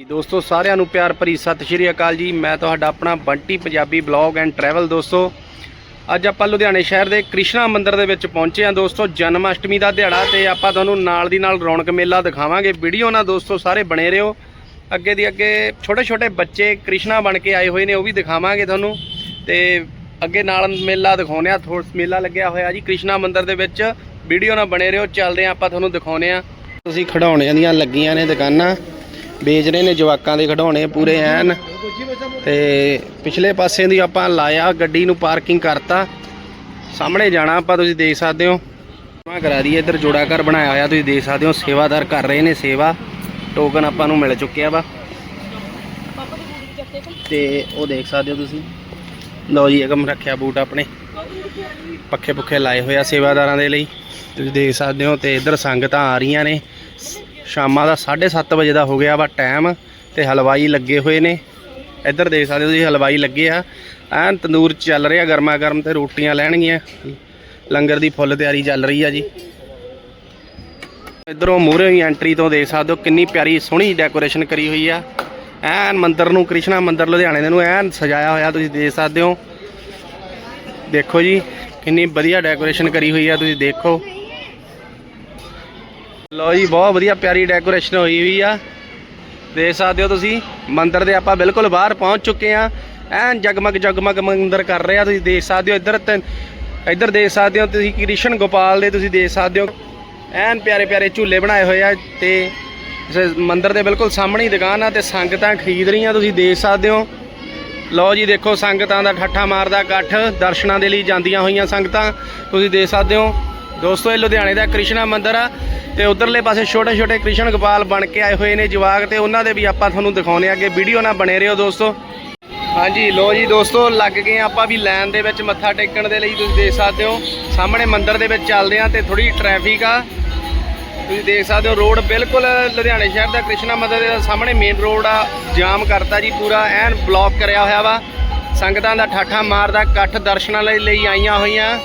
ਦੋਸਤੋ, ਸਾਰਿਆਂ ਨੂੰ ਪਿਆਰ ਭਰੀ ਸਤਿ ਸ਼੍ਰੀ ਅਕਾਲ ਜੀ। ਮੈਂ ਤੁਹਾਡਾ ਆਪਣਾ Bunty Punjabi blog and travel ਦੋਸਤੋ। ਅੱਜ ਆਪਾਂ ਲੁਧਿਆਣੇ ਸ਼ਹਿਰ ਦੇ ਕ੍ਰਿਸ਼ਨਾ ਮੰਦਿਰ ਦੇ ਵਿੱਚ ਪਹੁੰਚੇ ਹਾਂ ਦੋਸਤੋ ਜਨਮ ਅਸ਼ਟਮੀ ਦਾ ਦਿਹਾੜਾ ਤੇ ਆਪਾਂ ਤੁਹਾਨੂੰ ਨਾਲ ਦੀ ਨਾਲ ਰੌਣਕ ਮੇਲਾ ਦਿਖਾਵਾਂਗੇ। ਵੀਡੀਓ ਨਾਲ ਦੋਸਤੋ, ਸਾਰੇ ਬਣੇ ਰਹੋ। ਅੱਗੇ ਦੀ ਅੱਗੇ ਛੋਟੇ ਛੋਟੇ ਬੱਚੇ ਕ੍ਰਿਸ਼ਨਾ ਬਣ ਕੇ ਆਏ ਹੋਏ ਨੇ, ਉਹ ਵੀ ਦਿਖਾਵਾਂਗੇ ਤੁਹਾਨੂੰ। ਤੇ ਅੱਗੇ ਨਾਲ ਮੇਲਾ ਦਿਖਾਉਨੇ ਆ ਥੋੜਾ ਮੇਲਾ ਲੱਗਿਆ ਹੋਇਆ ਜੀ ਕ੍ਰਿਸ਼ਨਾ ਮੰਦਿਰ ਦੇ ਵਿੱਚ। ਵੀਡੀਓ ਨਾਲ ਬਣੇ ਰਹੋ, ਚੱਲਦੇ ਆ ਆਪਾਂ ਤੁਹਾਨੂੰ ਦਿਖਾਉਨੇ ਆ ਤੁਸੀਂ ਖਿਡੌਣਿਆਂ ਦੀਆਂ ਲੱਗੀਆਂ ਨੇ ਦੁਕਾਨਾਂ। ਵੇਚ ਰਹੇ ਨੇ, ਜਵਾਕਾਂ ਦੇ ਖਿਡੌਣੇ ਪੂਰੇ ਐਨ। ਤੇ ਪਿਛਲੇ ਪਾਸੇ ਦੀ ਆਪਾਂ ਲਾਇਆ, ਗੱਡੀ ਨੂੰ ਪਾਰਕਿੰਗ ਕਰਤਾ। ਸਾਹਮਣੇ ਜਾਣਾ ਆਪਾਂ, ਤੁਸੀਂ ਦੇਖ ਸਕਦੇ ਹੋ। ਮੈਂ ਕਰਾ ਦਈਏ, ਇੱਧਰ ਜੋੜਾ ਘਰ ਬਣਾਇਆ ਹੋਇਆ, ਤੁਸੀਂ ਦੇਖ ਸਕਦੇ ਹੋ, ਸੇਵਾਦਾਰ ਕਰ ਰਹੇ ਨੇ ਸੇਵਾ। ਟੋਕਨ ਆਪਾਂ ਨੂੰ ਮਿਲ ਚੁੱਕਿਆ ਵਾ। ਤੇ ਉਹ ਦੇਖ ਸਕਦੇ ਹੋ ਤੁਸੀਂ। ਲਓ ਜੀ ਅਗਮ ਰੱਖਿਆ ਬੂਟ ਆਪਣੇ। ਪੱਖੇ ਪੁੱਖੇ ਲਾਏ ਹੋਏ ਆ ਸੇਵਾਦਾਰਾਂ ਦੇ ਲਈ। ਤੁਸੀਂ ਦੇਖ ਸਕਦੇ ਹੋ ਤੇ ਇੱਧਰ ਸੰਗਤਾਂ ਆ ਰਹੀਆਂ ਨੇ। ਸ਼ਾਮਾਂ ਦਾ 7:30 ਵਜੇ ਦਾ ਹੋ ਗਿਆ ਵਾ ਟਾਈਮ ਤੇ ਹਲਵਾਈ ਲੱਗੇ ਹੋਏ ਨੇ। ਇੱਧਰ ਦੇਖ ਸਕਦੇ ਹੋ ਤੁਸੀਂ ਹਲਵਾਈ ਲੱਗੇ ਆ। ਐਨ ਤੰਦੂਰ ਚੱਲ ਰਿਹਾ ਗਰਮਾ ਗਰਮ ਤੇ ਰੋਟੀਆਂ ਲੈਣਗੀਆਂ। ਲੰਗਰ ਦੀ ਫੁੱਲ ਤਿਆਰੀ ਚੱਲ ਰਹੀ ਆ ਜੀ। ਇਧਰੋਂ ਮੂਹਰੇ ਹੀ ਐਂਟਰੀ ਤੋਂ ਦੇਖ ਸਕਦੇ ਹੋ ਕਿੰਨੀ ਪਿਆਰੀ ਸੋਹਣੀ ਡੈਕੋਰੇਸ਼ਨ ਕਰੀ ਹੋਈ ਆ। ਐਨ ਮੰਦਰ ਨੂੰ ਕ੍ਰਿਸ਼ਨਾ ਮੰਦਰ ਲੁਧਿਆਣੇ ਦੇ ਨੂੰ ਐਨ ਸਜਾਇਆ ਹੋਇਆ ਤੁਸੀਂ ਦੇਖ ਸਕਦੇ ਹੋ। ਦੇਖੋ ਜੀ, ਕਿੰਨੀ ਵਧੀਆ ਡੈਕੋਰੇਸ਼ਨ ਕਰੀ ਹੋਈ ਆ, ਤੁਸੀਂ ਦੇਖੋ। ਲਓ ਜੀ, ਬਹੁਤ ਵਧੀਆ ਪਿਆਰੀ ਡੈਕੋਰੇਸ਼ਨ ਹੋਈ ਹੋਈ ਆ। ਦੇਖ ਸਕਦੇ ਹੋ ਤੁਸੀਂ, ਮੰਦਿਰ ਦੇ ਆਪਾਂ ਬਿਲਕੁਲ ਬਾਹਰ ਪਹੁੰਚ ਚੁੱਕੇ ਆ ਐਨ ਜਗਮਗ ਜਗਮਗ ਮੰਦਿਰ ਕਰ ਰਿਹਾ, ਤੁਸੀਂ ਦੇਖ ਸਕਦੇ ਹੋ ਇੱਧਰ ਤੇ ਇੱਧਰ ਦੇਖ ਸਕਦੇ ਹੋ ਤੁਸੀਂ ਕ੍ਰਿਸ਼ਨ ਗੋਪਾਲ ਦੇ, ਤੁਸੀਂ ਦੇਖ ਸਕਦੇ ਹੋ। ਐਨ ਪਿਆਰੇ ਪਿਆਰੇ ਝੂਲੇ ਬਣਾਏ ਹੋਏ ਆ ਤੇ ਇਸ ਮੰਦਿਰ ਦੇ ਬਿਲਕੁਲ ਸਾਹਮਣੇ ਹੀ ਦੁਕਾਨ ਆ ਤੇ ਸੰਗਤਾਂ ਖਰੀਦ ਰਹੀਆਂ, ਤੁਸੀਂ ਦੇਖ ਸਕਦੇ ਹੋ। ਲਓ ਜੀ, ਦੇਖੋ ਸੰਗਤਾਂ ਦਾ ਠੱਠਾ ਮਾਰਦਾ ਇਕੱਠ, ਦਰਸ਼ਨਾਂ ਦੇ ਲਈ ਜਾਂਦੀਆਂ ਹੋਈਆਂ ਸੰਗਤਾਂ, ਤੁਸੀਂ ਦੇਖ ਸਕਦੇ ਹੋ। ਦੋਸਤੋ, ਇਹ ਲੁਧਿਆਣੇ ਦਾ ਕ੍ਰਿਸ਼ਨਾ ਮੰਦਿਰ ਆ ਤੇ ਉਧਰਲੇ ਪਾਸੇ ਛੋਟੇ ਛੋਟੇ ਕ੍ਰਿਸ਼ਨ ਗੋਪਾਲ ਬਣ ਕੇ ਆਏ ਹੋਏ ਨੇ ਜਵਾਗ ਤੇ ਉਹਨਾਂ ਦੇ ਵੀ ਆਪਾਂ ਤੁਹਾਨੂੰ ਦਿਖਾਉਣੇ ਆ ਅੱਗੇ ਵੀਡੀਓ ਨਾਲ ਬਣੇ ਰਹੋ ਦੋਸਤੋ। ਹਾਂਜੀ ਲੋ ਜੀ ਦੋਸਤੋ, ਲੱਗ ਗਏ ਆਪਾਂ ਵੀ ਲਾਈਨ ਦੇ ਵਿੱਚ ਮੱਥਾ ਟੇਕਣ ਦੇ ਲਈ, ਤੁਸੀਂ ਦੇਖ ਸਕਦੇ ਹੋ। ਸਾਹਮਣੇ ਮੰਦਿਰ ਦੇ ਵਿੱਚ ਚੱਲਦੇ ਆ ਤੇ ਥੋੜੀ ਟ੍ਰੈਫਿਕ ਆ। ਤੁਸੀਂ ਦੇਖ ਸਕਦੇ ਹੋ ਰੋਡ ਬਿਲਕੁਲ ਲੁਧਿਆਣੇ ਸ਼ਹਿਰ ਦਾ, ਕ੍ਰਿਸ਼ਨਾ ਮੰਦਿਰ ਦੇ ਸਾਹਮਣੇ ਮੇਨ ਰੋਡ ਆ, ਜਾਮ ਕਰਤਾ ਜੀ ਪੂਰਾ, ਐਨ ਬਲੌਕ ਕਰਿਆ ਹੋਇਆ ਵਾ। ਸੰਗਤਾਂ ਦਾ ਠਾਠਾ ਮਾਰਦਾ, ਇਕੱਠ ਦਰਸ਼ਨਾਂ ਲਈ ਆਈਆਂ ਹੋਈਆਂ।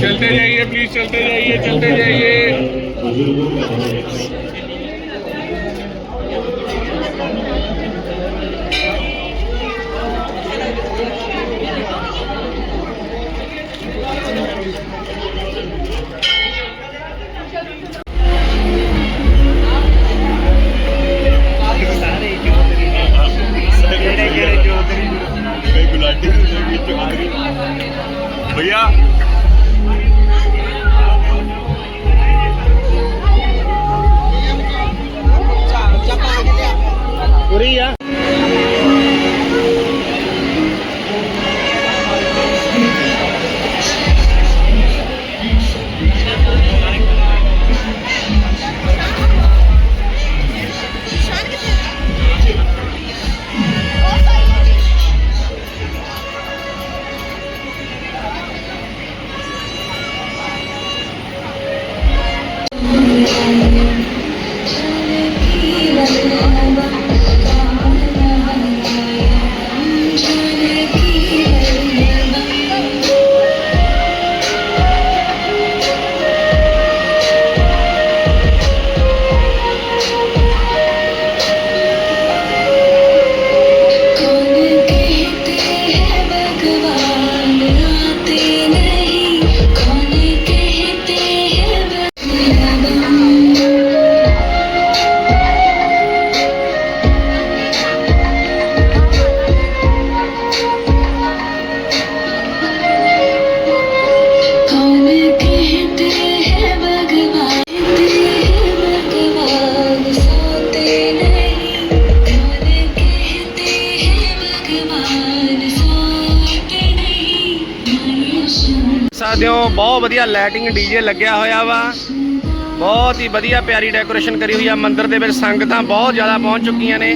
चलते जाइए प्लीज चलते जाइए चलते जाइए भैया ਸਕਦੇ ਹੋ। ਬਹੁਤ ਵਧੀਆ ਲਾਈਟਿੰਗ ਡੀਜੇ ਲੱਗਿਆ ਹੋਇਆ ਵਾ। ਬਹੁਤ ਹੀ ਵਧੀਆ ਪਿਆਰੀ ਡੈਕੋਰੇਸ਼ਨ ਕਰੀ ਹੋਈ ਆ ਮੰਦਿਰ ਦੇ ਵਿੱਚ। ਸੰਗਤਾਂ ਬਹੁਤ ਜ਼ਿਆਦਾ ਪਹੁੰਚ ਚੁੱਕੀਆਂ ਨੇ।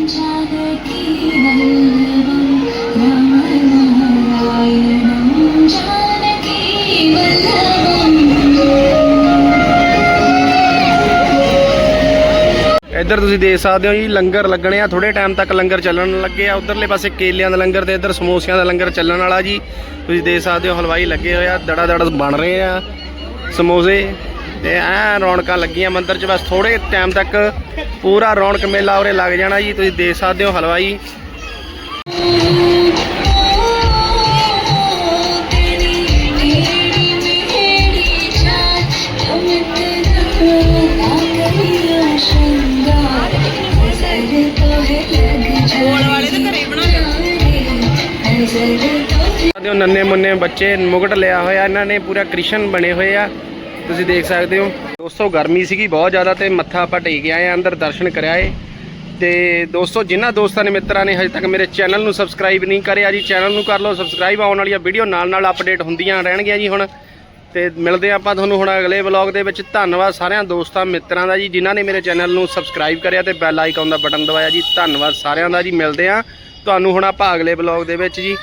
ਇੱਧਰ ਤੁਸੀਂ ਦੇਖ ਸਕਦੇ ਹੋ ਜੀ, ਲੰਗਰ ਲੱਗਣੇ ਆ ਥੋੜੇ ਟਾਈਮ ਤੱਕ ਲੰਗਰ ਚੱਲਣ ਲੱਗੇ ਆ। ਉਧਰਲੇ ਪਾਸੇ ਕੇਲਿਆਂ ਦਾ ਲੰਗਰ ਤੇ ਇੱਧਰ ਸਮੋਸਿਆਂ ਦਾ ਲੰਗਰ ਚੱਲਣ ਵਾਲਾ ਜੀ। ਤੁਸੀਂ ਦੇਖ ਸਕਦੇ ਹੋ, ਹਲਵਾਈ ਲੱਗੇ ਹੋਏ ਆ ਦੜਾ ਦੜ ਬਣ ਰਹੇ ਆ ਸਮੋਸੇ। ਤੇ ਐ ਰੌਣਕਾਂ ਲੱਗੀਆਂ ਮੰਦਿਰ 'ਚ, ਬਸ ਥੋੜੇ ਟਾਈਮ ਤੱਕ ਪੂਰਾ ਰੌਣਕ ਮੇਲਾ ਉਰੇ ਲੱਗ ਜਾਣਾ ਜੀ। ਤੁਸੀਂ ਦੇਖ ਸਕਦੇ ਹੋ, ਹਲਵਾਈ ਸਕਦੇ ਹੋ, ਨੰਨੇ ਮੁੰਨੇ ਬੱਚੇ ਮੁਗਟ ਲਿਆ ਹੋਇਆ, ਇਹਨਾਂ ਨੇ ਪੂਰਾ ਕ੍ਰਿਸ਼ਨ ਬਣੇ ਹੋਏ ਆ। ਤੁਸੀਂ ਦੇਖ ਸਕਦੇ ਹੋ। ਦੋਸਤੋ, ਗਰਮੀ ਸੀਗੀ ਬਹੁਤ ਜ਼ਿਆਦਾ ਤੇ ਮੱਥਾ ਆਪਾਂ ਟੇਕ ਆਏ ਆ, ਅੰਦਰ ਦਰਸ਼ਨ ਕਰਿਆ ਏ ਤੇ ਦੋਸਤੋ, ਜਿਨ੍ਹਾਂ ਦੋਸਤਾਂ ਨੇ ਮਿੱਤਰਾਂ ਨੇ ਹਜੇ ਤੱਕ ਮੇਰੇ ਚੈਨਲ ਨੂੰ ਸਬਸਕ੍ਰਾਈਬ ਨਹੀਂ ਕਰਿਆ ਜੀ, ਚੈਨਲ ਨੂੰ ਕਰ ਲਓ, ਸਬਸਕ੍ਰਾਈਬ ਆਉਣ ਵਾਲੀਆਂ ਵੀਡੀਓ ਨਾਲ ਨਾਲ ਅਪਡੇਟ ਹੁੰਦੀਆਂ ਰਹਿਣਗੀਆਂ ਜੀ ਹੁਣ। ਤੇ ਮਿਲਦੇ ਆਪਾਂ ਤੁਹਾਨੂੰ ਹੁਣ ਅਗਲੇ ਵਲੌਗ ਦੇ ਵਿੱਚ। ਧੰਨਵਾਦ ਸਾਰਿਆਂ ਦੋਸਤਾਂ ਮਿੱਤਰਾਂ ਦਾ ਜੀ, ਜਿਨ੍ਹਾਂ ਨੇ ਮੇਰੇ ਚੈਨਲ ਨੂੰ ਸਬਸਕ੍ਰਾਈਬ ਕਰਿਆ ਤੇ ਬੈਲ ਆਈਕਨ ਦਾ ਬਟਨ ਦਬਾਇਆ ਜੀ। ਧੰਨਵਾਦ ਸਾਰਿਆਂ ਦਾ ਜੀ, ਮਿਲਦੇ ਆ ਤੁਹਾਨੂੰ ਹੁਣ ਆਪਾਂ ਅਗਲੇ ਵਲੌਗ ਦੇ ਵਿੱਚ ਜੀ।